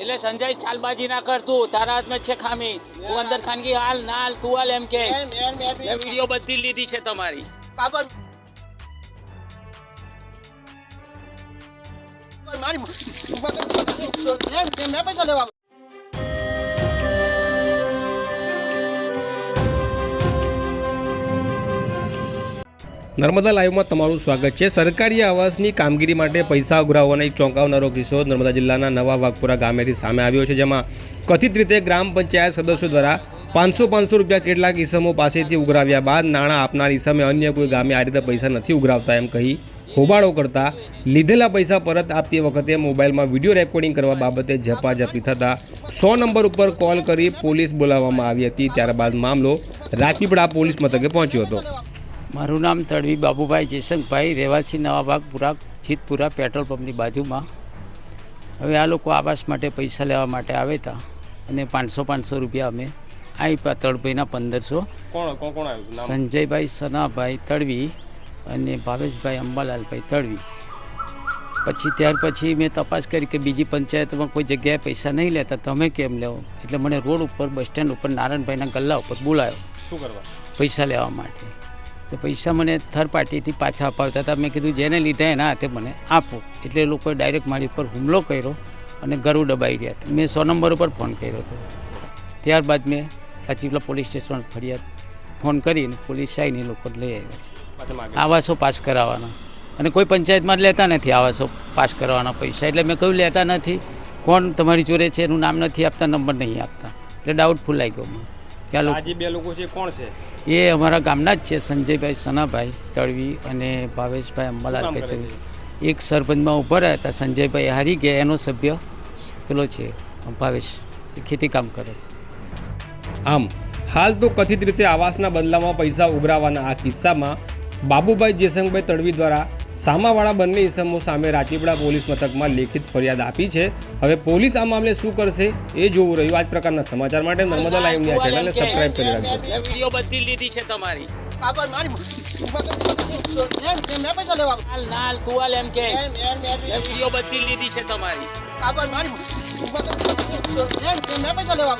એટલે સંજય ચાલબાજી ના કર તું તારા હાથમાં છે ખામી. તું અંદર ખાનગી હાલ ના હાલ તું હાલ એમ કે. વીડિયો બધી લીધી છે તમારી. મારી મેં પૈસા લેવા નર્મદા લાઈવમાં તમારું સ્વાગત છે. સરકારી આવાસની કામગીરી માટે પૈસા ઉઘરાવવાનો એક ચોંકાવનારો કિસ્સો નર્મદા જિલ્લાના નવા વાઘપુરા ગામેથી સામે આવ્યો છે, જેમાં કથિત રીતે ગ્રામ પંચાયત સદસ્યો દ્વારા પાંચસો પાંચસો રૂપિયા કેટલાક ઈસમો પાસેથી ઉઘરાવ્યા બાદ નાણાં આપનાર ઈસમે અન્ય કોઈ ગામે આ રીતે પૈસા નથી ઉઘરાવતા એમ કહી હોબાળો કરતા લીધેલા પૈસા પરત આપતી વખતે મોબાઈલમાં વીડિયો રેકોર્ડિંગ કરવા બાબતે ઝપાઝપી થતાં સો નંબર ઉપર કોલ કરી પોલીસ બોલાવવામાં આવી હતી. ત્યારબાદ મામલો રાજપીપળા પોલીસ મથકે પહોંચ્યો હતો. મારું નામ તડવી બાબુભાઈ જયશંકભાઈ રહેવાસી નવાબાગપુરા જીતપુરા પેટ્રોલ પંપની બાજુમાં. હવે આ લોકો આવાસ માટે પૈસા લેવા માટે આવે હતા અને પાંચસો પાંચસો રૂપિયા અમે આપ્યા તળભાઈના પંદરસો. આવ્યું? સંજયભાઈ સનાભાઈ તડવી અને ભાવેશભાઈ અંબાલાલભાઈ તડવી. પછી ત્યાર પછી મેં તપાસ કરી કે બીજી પંચાયતમાં કોઈ જગ્યાએ પૈસા નહીં લેતા તમે કેમ લેવો? એટલે મને રોડ ઉપર બસ સ્ટેન્ડ ઉપર નારાયણભાઈના ગલ્લા ઉપર બોલાયો. શું કરવા? પૈસા લેવા માટે. તો પૈસા મને થર્ડ પાર્ટીથી પાછા અપાવતા હતા. મેં કીધું જેને લીધા એના હાથે મને આપો. એટલે એ લોકોએ ડાયરેક્ટ મારી ઉપર હુમલો કર્યો અને ગરુ દબાઈ ગયા હતા. મેં સો નંબર ઉપર ફોન કર્યો હતો. ત્યારબાદ મેં કાચીપલા પોલીસ સ્ટેશન ફરિયાદ ફોન કરીને પોલીસ આવીને એ લોકો લઈ આવ્યા છે. આવાસો પાસ કરાવવાના. અને કોઈ પંચાયતમાં લેતા નથી આવાસો પાસ કરવાના પૈસા. એટલે મેં કહ્યું લેતા નથી. કોણ તમારી જોડે છે? એનું નામ નથી આપતા નંબર નહીં આપતા. એટલે ડાઉટફુલ લાગ્યો મને. આ લોકો. બે લોકો છે કોણ છે? એ અમારા ગામના જ છે સંજયભાઈ સનાભાઈ તળવી અને ભાવેશભાઈ અંબાલાલ શું કામ કરે તળવી એક સરપંચમાં ઊભા રહ્યા હતા સંજયભાઈ હારી ગયા એનો સભ્ય પેલો છે ભાવેશ. ખેતી કામ કરે છે. આમ હાલ તો કથિત રીતે આવાસના બદલામાં પૈસા ઉઘરાવાના આ કિસ્સામાં બાબુભાઈ જેસંગભાઈ તળવી દ્વારા સામાવાળા બંને ઇસમો સામે રાજીપડા પોલીસ મથકમાં લેખિત ફરિયાદ આપી છે. હવે પોલીસ આ મામલે શું કરશે એ જોવું રહ્યું. આ જ પ્રકારના સમાચાર માટે નર્મદા લાઈવની આ ચેનલને સબસ્ક્રાઇબ કરી રાખજો. વીડિયો બધી લીધી છે તમારી. બાબર મારી એમ કે. એમ એમ એમ વીડિયો બધી લીધી છે તમારી. મેં પૈસા લેવા